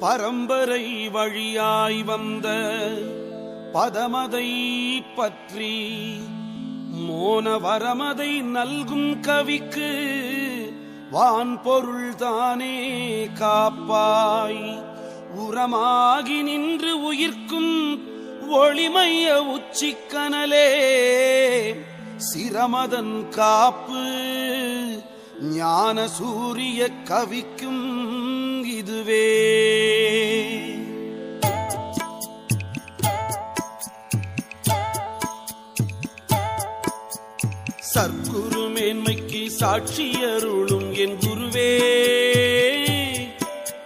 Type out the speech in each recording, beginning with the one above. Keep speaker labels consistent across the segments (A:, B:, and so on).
A: பரம்பரை வழியாய் வந்த பதமதை பற்றி மோன வரமதை நல்கும் கவிக்கு வான் பொருள் தானே காப்பாய். உரமாகி நின்று உயிர்க்கும் ஒளிமைய உச்சிக்கனலே சிரமதன் காப்பு ஞான சூரிய கவிக்கும் இதுவே சர்க்குரு மேன்மைக்கு சாட்சியருளும் என் குருவே.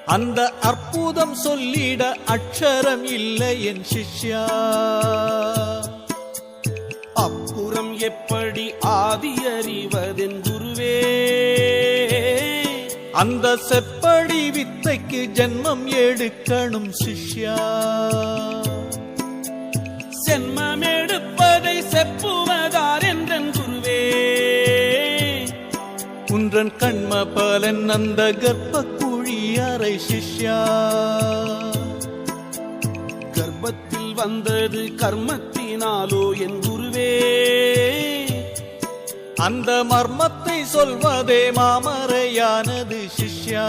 B: அந்த அற்புதம் சொல்லிட அக்ஷரம் இல்லை என் சிஷ்யா.
A: அப்புறம் எப்படி ஆதி அறிவதென்று
B: அந்த செப்படி வித்தைக்கு ஜென்மம் எடுக்கணும் சிஷ்யா.
A: சென்மமெடுப்பதை செப்புவதார் என்றன் குருவே.
B: உன்றன் கண்ம பலன் அந்த கர்ப்ப குழி அறை சிஷ்யா.
A: கர்ப்பத்தில் வந்தது கர்மத்தினாலோ என் குருவே.
B: அந்த மர்மத்தை சொல்வதே மாமறையானது சிஷ்யா.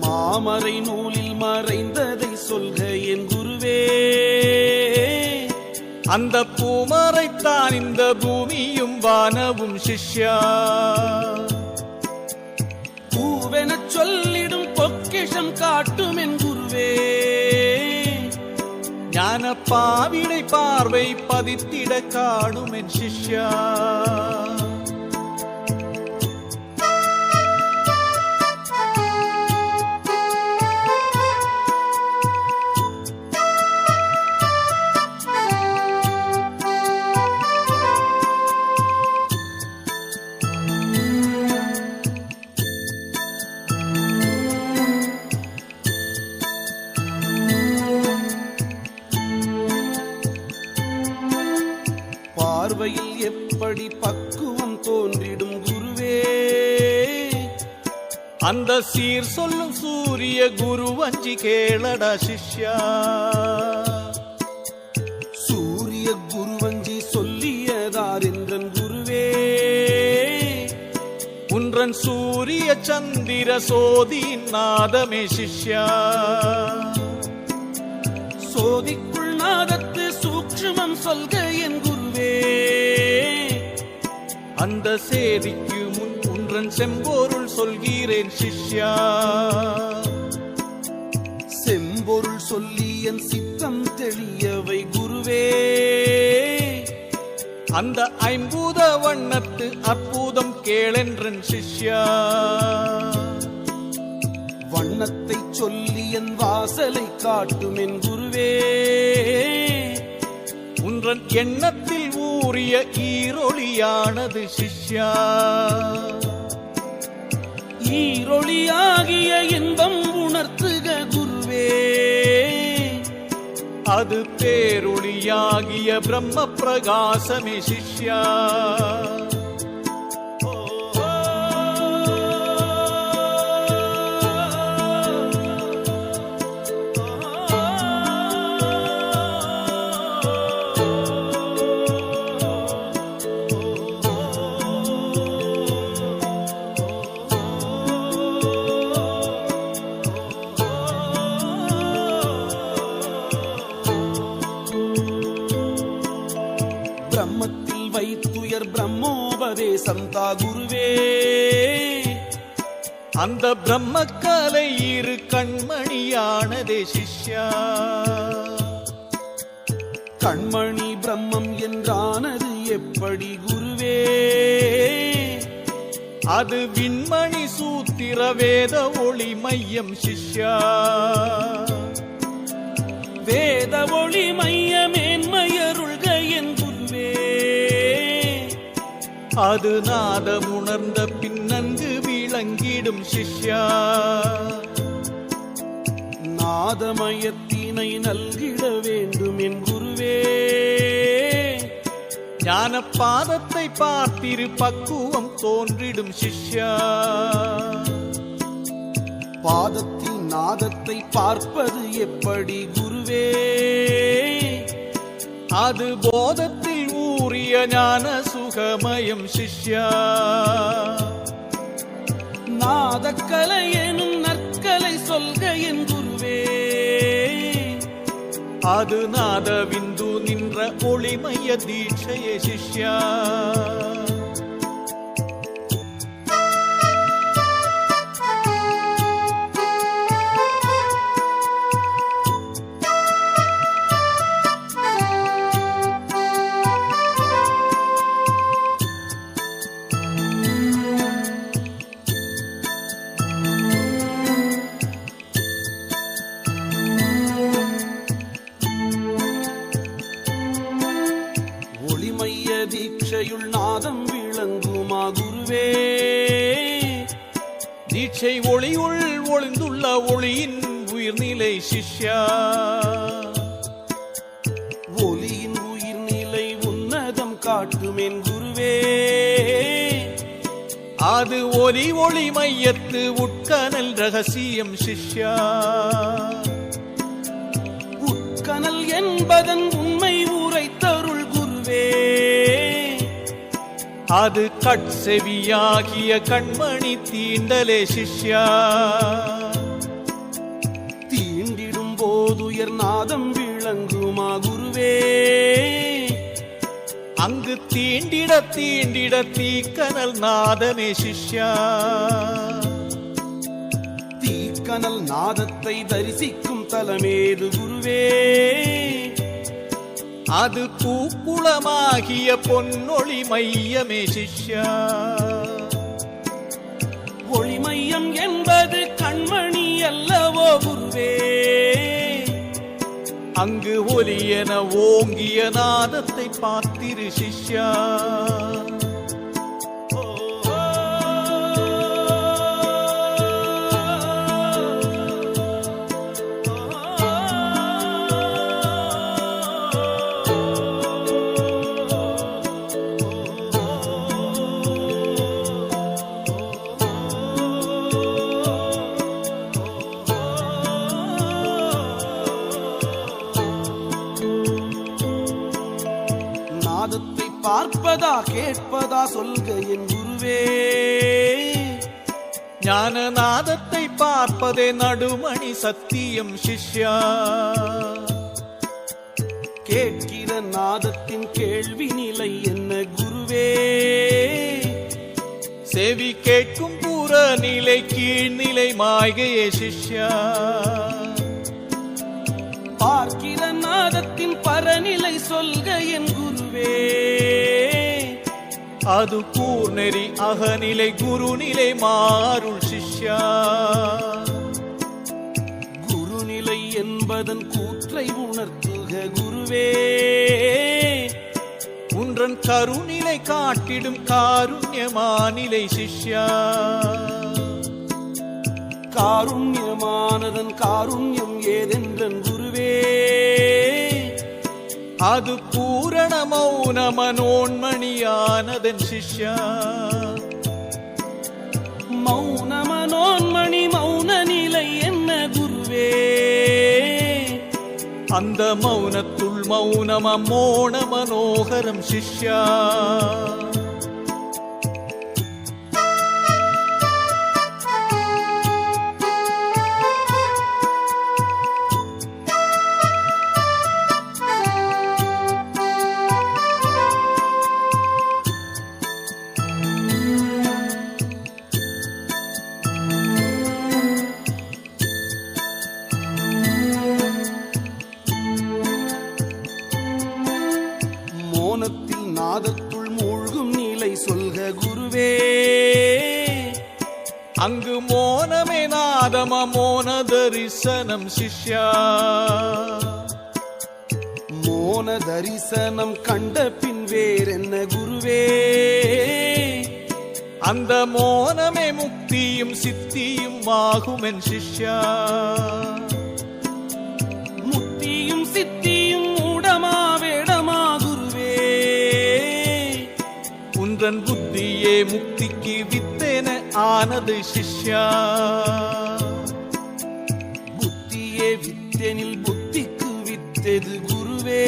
A: மாமறை நூலில் மறைந்ததை சொல்க என் குருவே.
B: அந்த பூமறைத்தான் இந்த பூமியும் வானவும் சிஷ்யா.
A: பூவென சொல்லிடும் பொக்கிஷம் காட்டும் என் குருவே.
B: ஞான பாவிடை பார்வை பதித்திட காணும் என் சிஷ்யா. அந்த சீர் சொல்லும் சூரிய குரு வஞ்சி கேளடா சிஷ்யா.
A: சூரிய குருவஞ்சி சொல்லியதார் என்றன் குருவே.
B: உன்றன் சூரிய சந்திர சோதியின் நாதமே சிஷ்யா.
A: சோதிக்குள் நாதத்து சூக்ஷ்மம் சொல்க என் குருவே.
B: அந்த சேதிக்கு முன் உன்றன் செம்போருள் சொல்கிறேன் சிஷ்யா.
A: செம்பொருள் சொல்லி என் சித்தம் தெளியவை குருவே.
B: அந்த ஐம்பூத வண்ணத்து அற்புதம் கேளென்றன் சிஷ்யா.
A: வண்ணத்தை சொல்லி என் வாசலை காட்டும் என் குருவே.
B: உன்றன் எண்ணத்தில் ஊறிய ஈரொளியானது சிஷ்யா.
A: ஈரொளியாகிய இன்பம் உணர்த்துக குருவே.
B: அது பேரொளியாகிய பிரம்ம பிரகாசமே சிஷ்யா. அந்த பிரம்ம கலை இரு கண்மணியானதே சிஷ்யா.
A: கண்மணி பிரம்மம் என்றானது எப்படி குருவே?
B: அது விண்மணி சூத்திர வேத ஒளி மையம் சிஷ்யா.
A: வேத ஒளி மைய மேன்மையருள்க என் குருவே?
B: அது நாதம் உணர்ந்த பின்னங்கு விளங்கிடும் சிஷ்யா.
A: நாதமயத்தினை நல்கிட வேண்டும் என் குருவே.
B: ஞான பாதத்தை பார்த்திரு பக்குவம் தோன்றிடும் சிஷ்யா.
A: பாதத்தின் நாதத்தை பார்ப்பது எப்படி குருவே?
B: அது போதத்தில் ஊறிய ஞான சுகமயம் சிஷ்யா.
A: நாதக்கலை எனும் நற்கலை சொல்க என் குருவே.
B: அது நாத விந்து நின்ற ஒளிமய தீட்சையே சிஷ்யா. அது ஒலி ஒளி மையத்து உட்கனல் ரகசியம் சிஷ்யா.
A: உட்கனல் என்பதன் உண்மை ஊரை தருள் குருவே.
B: அது கட்செவியாகிய கண்மணி தீண்டலே சிஷ்யா.
A: தீண்டிடும் போதுயர் நாதம் விளங்குமா குருவே.
B: இது தீண்டிட தீண்டிட தீக்கனல் நாதனே சிஷ்யா.
A: தீக்கனல் நாதத்தை தரிசிக்கும் தலமேது குருவே.
B: அது பூக்குளமாகிய பொன்னொளி மையமே சிஷ்யா.
A: ஒளிமையம் என்பது கண்மணி அல்லவோ குருவே.
B: அங்கு ஒலியன ஓங்கிய நாதத்தை பார்த்திரு சிஷ்யா.
A: கேட்பதா சொல்க என் குருவே.
B: ஞானநாதத்தை பார்ப்பதே நடுமணி சத்தியம் சிஷ்யா.
A: கேட்கிற நாதத்தின் கேள்வி நிலை என்ன குருவே?
B: செவி கேட்கும் புற நிலை கீழ்நிலை மாய்கையே சிஷ்யா.
A: பார்க்கிற நாதத்தின் பரநிலை சொல்க என் குருவே.
B: அது கூர்நெறி அகநிலை குருநிலை மாறுள் சிஷ்யா.
A: குருநிலை என்பதன் கூற்றை உணர்த்துக குருவே.
B: உன்றன் கருநிலை காட்டிடும் காருண்யமானிலை சிஷ்யா.
A: காருண்யமானதன் காருண்யம் ஏதென்றன் குருவே.
B: அது பூரண மௌன மனோன்மணியானதன் சிஷ்யா.
A: மௌன மனோன்மணி மௌன நிலை என்ன குருவே?
B: அந்த மௌனத்துள் மௌனம மோன மனோகரம் சிஷ்யா. அங்கு மோனமே நாதம மோன தரிசனம் சிஷ்யா.
A: மோன தரிசனம் கண்ட பின் வேறென்ன குருவே?
B: அந்த மோனமே முக்தியும் சித்தியும் ஆகுமென் சிஷ்யா.
A: முக்தியும் சித்தியும் மூடமா வேடமா குருவே?
B: உன்றன் புத்தியே முக்திக்கு வித்தேன ஆனது சிஷ்யா.
A: புத்தியே வித்தெனில் புத்திக்கு வித்தது குருவே.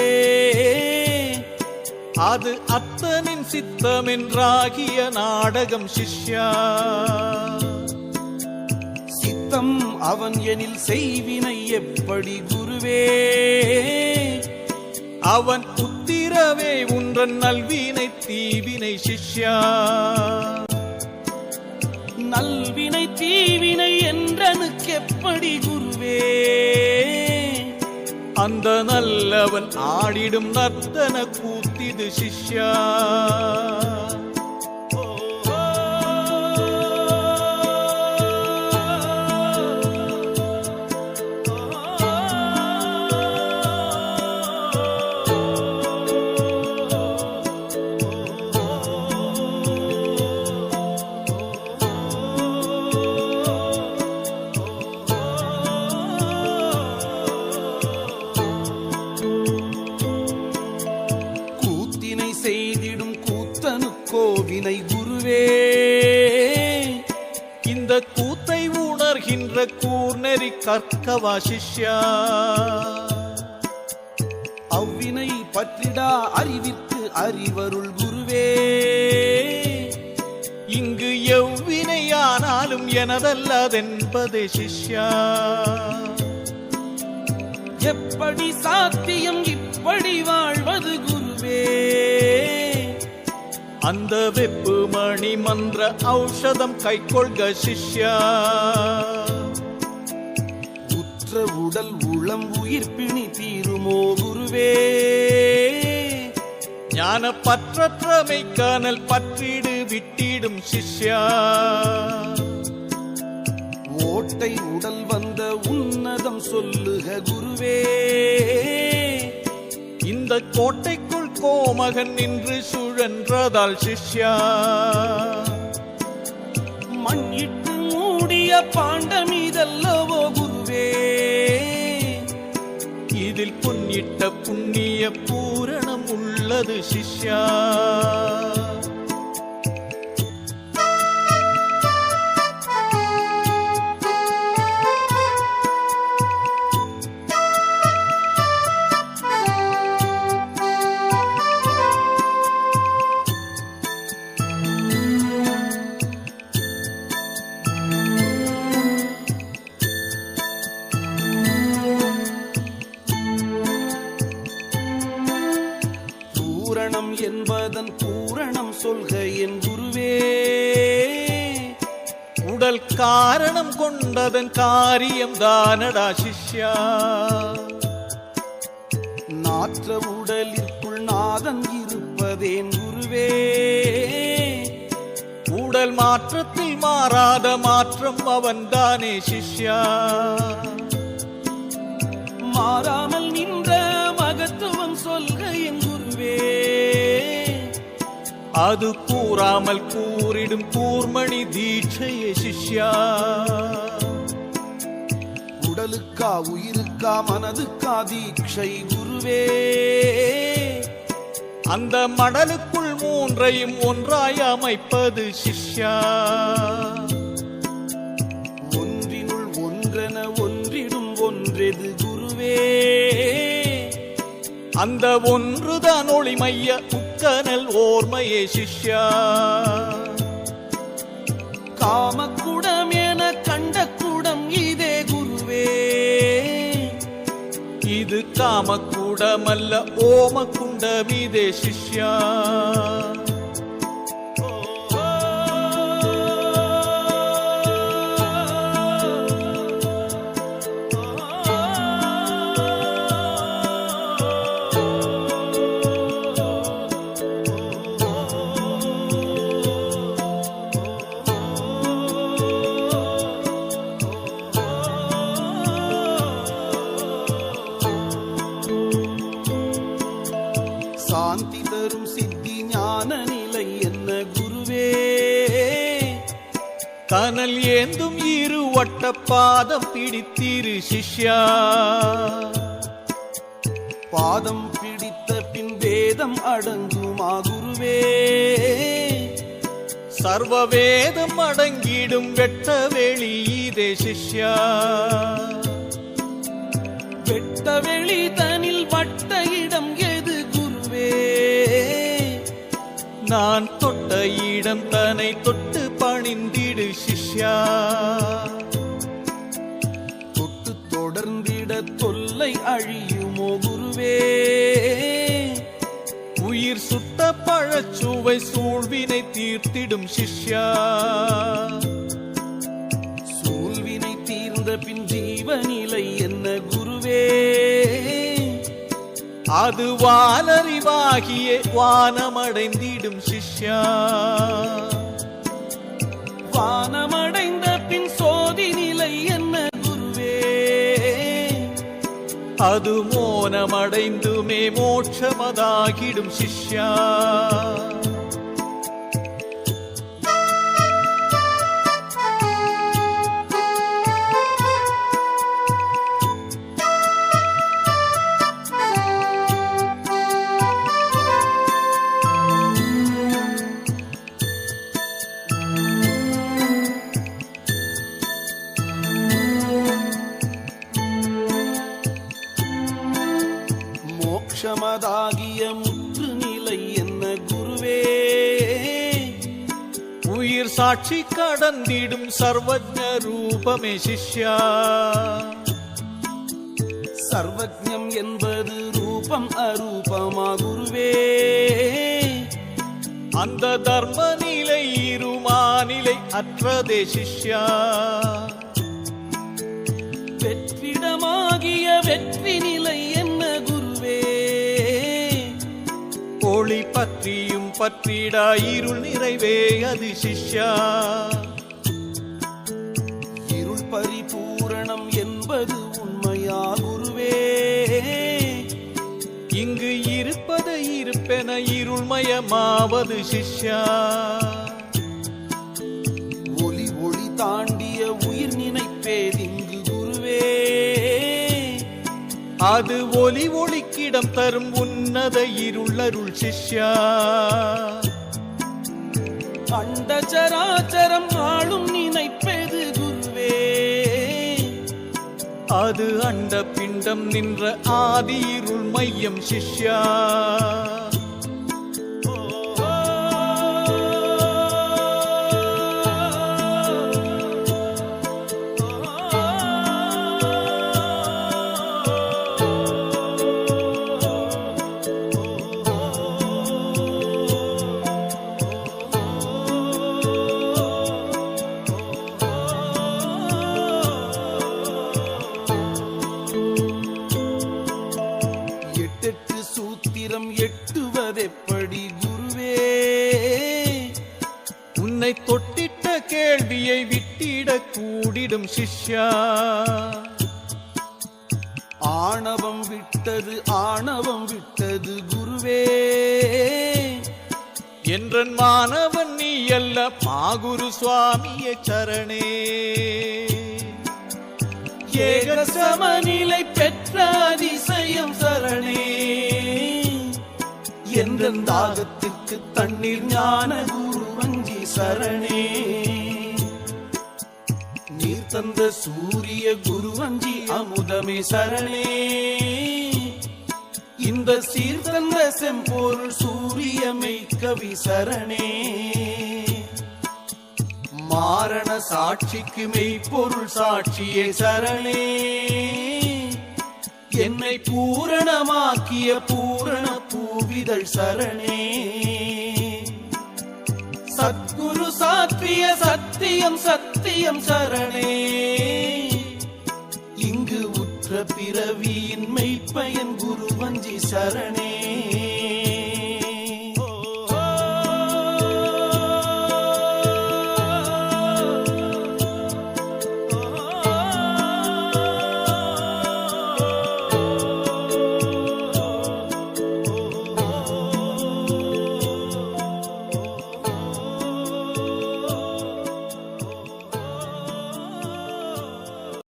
B: அது அத்தனின் சித்தமென்றாகிய நாடகம் சிஷ்யா.
A: சித்தம் அவன் எனில் செய்வினை எப்படி குருவே?
B: அவன் உத்திரவே உன்றன் நல்வினை தீவினை சிஷ்யா.
A: நல்வினை தீவினை என்றனுக்கு எப்படி குருவே?
B: அந்த நல்லவன் ஆடிடும் நர்த்தன கூத்திது சிஷ்யா.
A: செய்திடும் கூத்தனுக்கோ வினை குருவே.
B: இந்த கூத்தை உணர்கின்ற கூர்நெறி கற்கவா சிஷ்யா.
A: அவ்வினை பற்றிடா அறிவித்து அறிவருள் குருவே.
B: இங்கு எவ்வினையானாலும் எனதல்லதென்பதே சிஷ்யா.
A: எப்படி சாத்தியம் இப்படி வாழ்வது குரு?
B: அந்த வெப்பு மணி மன்ற ஔஷதம் கைக்கொள்க சிஷ்யா.
A: உற்ற உடல் உளம் உயிர் பிணி தீருமோ குருவே.
B: ஞான பற்றற்றமை காணல் பற்றிடு விட்டிடும் சிஷ்யா.
A: ஓட்டை உடல் வந்த உன்னதம் சொல்லுக குருவே.
B: இந்த கோட்டை கோமகன் நின்று சுழன்றதால் சிஷ்யா.
A: மண்ணிட்டு மூடிய பாண்டம் இதல்லவோ குருவே.
B: இதில் பொன்னிட்ட புண்ணிய பூரணம் உள்ளது சிஷ்யா. உடல் காரணம் கொண்டதன் காரியம் தானடா சிஷ்யா.
A: நாற்ற உடலிற்குள் நாதன் இருப்பதேன் குருவே.
B: உடல் மாற்றத்தில் மாறாத மாற்றம் அவன்தானே சிஷ்யா.
A: மாறாமல் நின்ற மகத்துவம் சொல்க என் குருவே.
B: அது கூறாமல் கூறிடும் கூர்மணி தீட்சையே சிஷ்யா.
A: உடலுக்கா உயிருக்கா மனதுக்கா தீட்சை குருவே.
B: அந்த மடலுக்குள் மூன்றையும் ஒன்றாய் அமைப்பது சிஷ்யா.
A: ஒன்றினுள் ஒன்றென ஒன்றிடும் ஒன்றெது குருவே.
B: அந்த ஒன்றுதான் ஒளிமைய கனல் ஓர்மையே சிஷ்யா.
A: காமக்குடம் என கண்ட குடம் இதே குருவே.
B: இது காமக்குடமல்ல ஓமக்குண்டம் இதே சிஷ்யா. பாதம் பிடித்திரு சிஷ்யா.
A: பாதம் பிடித்த பின் வேதம் அடங்குமா குருவே?
B: சர்வ வேதம் அடங்கிடும் வெட்ட வெளி இதே சிஷ்யா.
A: வெட்ட வெளி தனில் பட்ட இடம் எது குருவே?
B: நான் தொட்ட இடம் தன்னை தொட்டு பணிந்திடு சிஷ்யா.
A: தொல்லை அழியுமோ குருவே?
B: உயிர் சுத்த பழச்சுவை சூழ்வினை தீர்த்திடும் சிஷ்யா.
A: சூழ்வினை தீர்ந்த பின் ஜீவநிலை என்ன குருவே?
B: அது வானறிவாகிய வானமடைந்திடும் சிஷ்யா.
A: வானமடைந்த பின் சோதி நிலை என்ன
B: அது மோனமடைந்துமே மோட்சமதாகிடும் சிஷ்யா. சாட்சி கடந்திடும் சர்வஜ ரூபமே சிஷ்யா.
A: சர்வஜம் என்பது ரூபம் அரூபமா குருவே.
B: அந்த தர்ம நிலை இருமாநிலை அற்றதே சிஷ்யா.
A: வெற்றிடமாகிய வெற்றி நிலை என்ன குருவே?
B: ஒளி பற்றியும் பற்றிடா இருள் நிறைவே அது சிஷ்யா.
A: இருள் பரிபூரணம் என்பது உண்மையா குருவே
B: இங்கு இருப்பது இருப்பென இருள்மயமாவது சிஷ்யா.
A: ஒளி ஒளி தாண்டிய
B: அது ஒலி ஒளிக்கிடம் தரும் உன்னத இருளருள் சிஷ்யா.
A: அண்ட சராச்சரம் ஆளும் நினைப்பது குருவே.
B: அது அண்ட பிண்டம் நின்ற ஆதி இருள் மையம் சிஷ்யா. சிஷ்யா.
A: ஆணவம் விட்டது ஆணவம் விட்டது குருவே.
B: என்றன் மாணவன் நீ அல்ல மாகுரு சுவாமிய சரணே.
A: ஏக சமநிலை பெற்ற அதிசயம் சரணே. என்றன் தாகத்திற்கு தண்ணீர் ஞான குரு வங்கி சரணே. தந்த சூரிய குருவஞ்சி அமுதமே சரணே. இந்த சீர் தந்த செம்பொருள் சூரியமை கவி சரணே. மாரண சாட்சிக்கு மெய்ப்பொருள் சாட்சியே சரணே. என்னை பூரணமாக்கிய பூரண பூவிதழ் சரணே. சத்கு சாற்றிய சத்தியம் சத்தியம் சரணே. இங்கு உற்ற பிறவியின் மெய்ப்பயன் குருவஞ்சி சரணே.